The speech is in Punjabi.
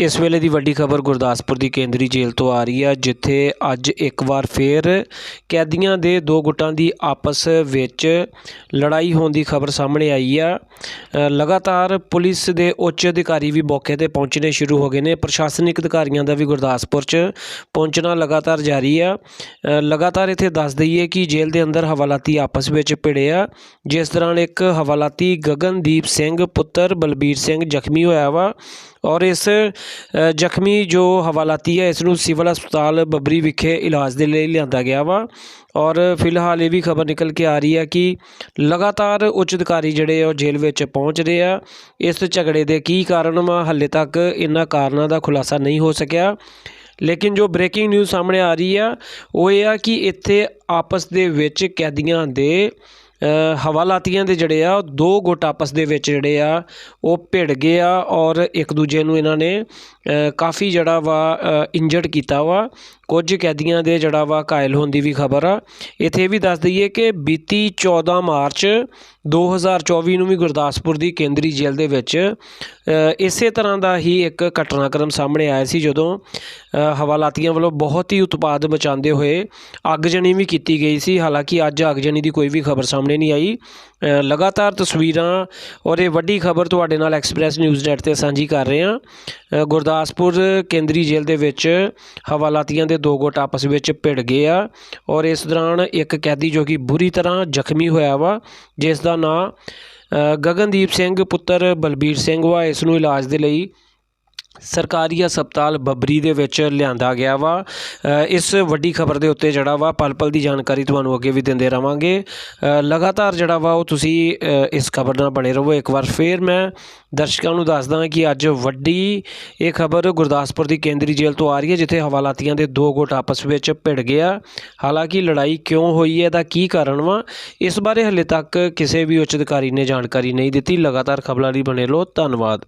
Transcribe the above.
ਇਸ ਵੇਲੇ ਦੀ ਵੱਡੀ ਖਬਰ ਗੁਰਦਾਸਪੁਰ ਦੀ ਕੇਂਦਰੀ ਜੇਲ੍ਹ ਤੋਂ ਆ ਰਹੀ ਹੈ ਜਿੱਥੇ ਅੱਜ ਇੱਕ ਵਾਰ ਫੇਰ ਕੈਦੀਆਂ ਦੇ ਦੋ ਗੁੱਟਾਂ ਦੀ ਆਪਸ ਵਿੱਚ ਲੜਾਈ ਹੋਣ ਦੀ ਖਬਰ ਸਾਹਮਣੇ ਆਈ ਆ। ਲਗਾਤਾਰ ਪੁਲਿਸ ਦੇ ਉੱਚ ਅਧਿਕਾਰੀ ਵੀ ਮੌਕੇ ਤੇ ਪਹੁੰਚਣੇ ਸ਼ੁਰੂ ਹੋ ਗਏ ਨੇ। ਪ੍ਰਸ਼ਾਸਨਿਕ ਅਧਿਕਾਰੀਆਂ ਦਾ ਵੀ ਗੁਰਦਾਸਪੁਰ 'ਚ ਪਹੁੰਚਣਾ ਲਗਾਤਾਰ ਜਾਰੀ ਆ। ਲਗਾਤਾਰ ਇੱਥੇ ਦੱਸ ਦਈਏ ਕਿ ਜੇਲ੍ਹ ਦੇ ਅੰਦਰ ਹਵਾਲਾਤੀ ਆਪਸ ਵਿੱਚ ਭਿੜੇ ਆ, ਜਿਸ ਦੌਰਾਨ ਇੱਕ ਹਵਾਲਾਤੀ ਗਗਨਦੀਪ ਸਿੰਘ, ਪੁੱਤਰ ਬਲਬੀਰ ਸਿੰਘ ਜ਼ਖਮੀ ਹੋਇਆ ਵਾ ਔਰ ਇਸ ਜ਼ਖਮੀ ਜੋ ਹਵਾਲਾਤੀ ਹੈ ਇਸ ਨੂੰ ਸਿਵਲ ਹਸਪਤਾਲ ਬੱਬਰੀ ਵਿਖੇ ਇਲਾਜ ਦੇ ਲਈ ਲਿਆਂਦਾ ਗਿਆ ਵਾ। ਔਰ ਫਿਲਹਾਲ ਇਹ ਵੀ ਖਬਰ ਨਿਕਲ ਕੇ ਆ ਰਹੀ ਹੈ ਕਿ ਲਗਾਤਾਰ ਉੱਚ ਅਧਿਕਾਰੀ ਜਿਹੜੇ ਆ, ਉਹ ਜੇਲ੍ਹ ਵਿੱਚ ਪਹੁੰਚ ਰਹੇ ਆ। ਇਸ ਝਗੜੇ ਦੇ ਕੀ ਕਾਰਨ ਵਾ, ਹਾਲੇ ਤੱਕ ਇਹਨਾਂ ਕਾਰਨਾਂ ਦਾ ਖੁਲਾਸਾ ਨਹੀਂ ਹੋ ਸਕਿਆ। ਲੇਕਿਨ ਜੋ ਬ੍ਰੇਕਿੰਗ ਨਿਊਜ਼ ਸਾਹਮਣੇ ਆ ਰਹੀ ਆ, ਉਹ ਇਹ ਆ ਕਿ ਇੱਥੇ ਆਪਸ ਦੇ ਵਿੱਚ ਕੈਦੀਆਂ ਦੇ ਹਵਾਲਾਤੀਆਂ ਦੇ ਜਿਹੜੇ ਆ ਦੋ ਗੁੱਟ ਆਪਸ ਦੇ ਵਿੱਚ ਜਿਹੜੇ ਆ, ਉਹ ਭਿੜ ਗਏ ਆ ਔਰ ਇੱਕ ਦੂਜੇ ਨੂੰ ਇਹਨਾਂ ਨੇ ਕਾਫੀ ਜਿਹੜਾ ਵਾ ਇੰਜਰਡ ਕੀਤਾ ਵਾ। ਕੁਝ ਕੈਦੀਆਂ ਦੇ ਜਿਹੜਾ ਵਾ ਘਾਇਲ ਹੋਣ ਦੀ ਵੀ ਖਬਰ ਆ। ਇੱਥੇ ਇਹ ਵੀ ਦੱਸ ਦਈਏ ਕਿ ਬੀਤੀ 14 ਮਾਰਚ 2024 ਨੂੰ ਵੀ ਗੁਰਦਾਸਪੁਰ ਦੀ ਕੇਂਦਰੀ ਜੇਲ੍ਹ ਦੇ ਵਿੱਚ ਇਸੇ ਤਰ੍ਹਾਂ ਦਾ ਹੀ ਇੱਕ ਘਟਨਾਕ੍ਰਮ ਸਾਹਮਣੇ ਆਇਆ ਸੀ ਜਦੋਂ ਹਵਾਲਾਤੀਆਂ ਵੱਲੋਂ ਬਹੁਤ ਹੀ ਉਤਪਾਦ ਮਚਾਉਂਦੇ ਹੋਏ ਅੱਗਜਣੀ ਵੀ ਕੀਤੀ ਗਈ ਸੀ। ਹਾਲਾਂਕਿ ਅੱਜ ਅੱਗਜਣੀ ਦੀ ਕੋਈ ਵੀ ਖਬਰ ਸਾਹਮਣੇ ਨਹੀਂ ਆਈ। ਲਗਾਤਾਰ ਤਸਵੀਰਾਂ ਔਰ ਇਹ ਵੱਡੀ ਖਬਰ ਤੁਹਾਡੇ ਨਾਲ ਐਕਸਪ੍ਰੈਸ ਨਿਊਜ਼ ਨੈਟ ਤੇ ਸਾਂਝੀ ਕਰ ਰਹੇ ਹਾਂ। ਗੁਰਦਾਸਪੁਰ ਕੇਂਦਰੀ ਜੇਲ੍ਹ ਦੇ ਵਿੱਚ ਹਵਾਲਾਤੀਆਂ ਦੇ ਦੋ ਗੁੱਟ ਆਪਸ ਵਿੱਚ ਭਿੜ ਗਏ ਆ ਔਰ ਇਸ ਦੌਰਾਨ ਇੱਕ ਕੈਦੀ ਜੋ ਕਿ ਬੁਰੀ ਤਰ੍ਹਾਂ ਜ਼ਖਮੀ ਹੋਇਆ ਵਾ, ਜਿਸ ਦਾ ਨਾਂ ਗਗਨਦੀਪ ਸਿੰਘ ਪੁੱਤਰ ਬਲਬੀਰ ਸਿੰਘ ਵਾ, ਇਸ ਨੂੰ ਇਲਾਜ ਦੇ ਲਈ ਸਰਕਾਰੀ ਹਸਪਤਾਲ ਬੱਬਰੀ ਦੇ ਵਿੱਚ ਲਿਆਂਦਾ ਗਿਆ ਵਾ। ਇਸ ਵੱਡੀ ਖਬਰ ਦੇ ਉੱਤੇ ਜਿਹੜਾ ਵਾ, ਪਲ ਪਲ ਦੀ ਜਾਣਕਾਰੀ ਤੁਹਾਨੂੰ ਅੱਗੇ ਵੀ ਦਿੰਦੇ ਰਵਾਂਗੇ। ਲਗਾਤਾਰ ਜਿਹੜਾ ਵਾ, ਉਹ ਤੁਸੀਂ ਇਸ ਖਬਰ ਨਾਲ ਬਣੇ ਰਹੋ। ਇੱਕ ਵਾਰ ਫੇਰ ਮੈਂ ਦਰਸ਼ਕਾਂ ਨੂੰ ਦੱਸਦਾ ਕਿ ਅੱਜ ਵੱਡੀ ਇਹ ਖਬਰ ਗੁਰਦਾਸਪੁਰ ਦੀ ਕੇਂਦਰੀ ਜੇਲ੍ਹ ਤੋਂ ਆ ਰਹੀ ਹੈ, ਜਿੱਥੇ ਹਵਾਲਾਤੀਆਂ ਦੇ ਦੋ ਗੁੱਟ ਆਪਸ ਵਿੱਚ ਭਿੜ ਗਿਆ। ਹਾਲਾਂਕਿ ਲੜਾਈ ਕਿਉਂ ਹੋਈ ਹੈ ਦਾ ਕੀ ਕਾਰਨ ਵਾ, ਇਸ ਬਾਰੇ ਹਲੇ ਤੱਕ ਕਿਸੇ ਵੀ ਉੱਚ ਅਧਿਕਾਰੀ ਨੇ ਜਾਣਕਾਰੀ ਨਹੀਂ ਦਿੱਤੀ। ਲਗਾਤਾਰ ਖਬਰਾਂ ਲਈ ਬਣੇ ਰਹੋ। ਧੰਨਵਾਦ।